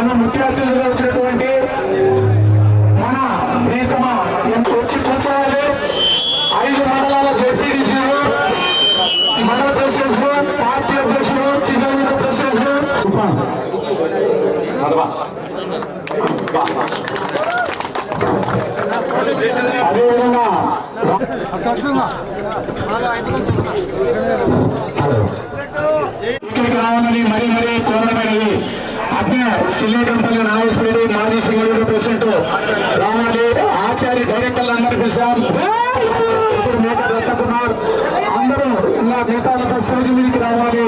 మన ముఖ్య అతిథిగా వచ్చినటువంటి మన ప్రీతమ వచ్చి కూర్చోవాలి ఐదు మండలాల జడ్పీడీసీలు మన ప్రెసిడెంట్లు పార్టీ అధ్యక్షులు చిన్న ప్రెసిడెంట్లు. అదేవిధంగా మరి సిల్లేటంపల్లి నాగేశ్వరుడు మాజీ సింగళూరు ప్రెసిడెంట్ రావాలి ఆచార్య డైరెక్టర్లు అందరూ పిలిచాం ఇప్పుడు నేత దత్తకుమార్ అందరూ ఇలా నేతాలతో స్టేజ్ మీదకి రావాలి.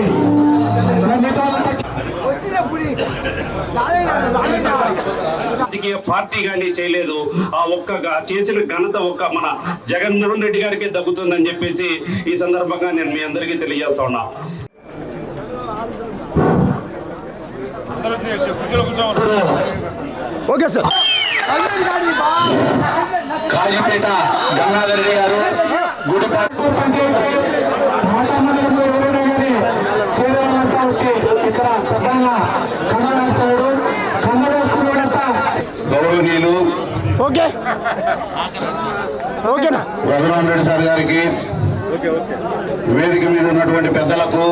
రాజకీయ పార్టీ కానీ చేయలేదు. ఆ ఒక్క చేసిన ఘనత ఒక్క మన జగన్మోహన్ రెడ్డి గారికి దక్కుతుందని చెప్పేసి ఈ సందర్భంగా నేను మీ అందరికీ తెలియజేస్తా ఉన్నా. Okay sir. కాజీపేట గంగాధర్ రెడ్డి గారు కన్నడస్తుడంతా గౌరవనీయులు ఓకే. ఓకేనా రఘురామ్ రెడ్డి సార్ గారికి వేదిక మీద ఉన్నటువంటి పెద్దలకు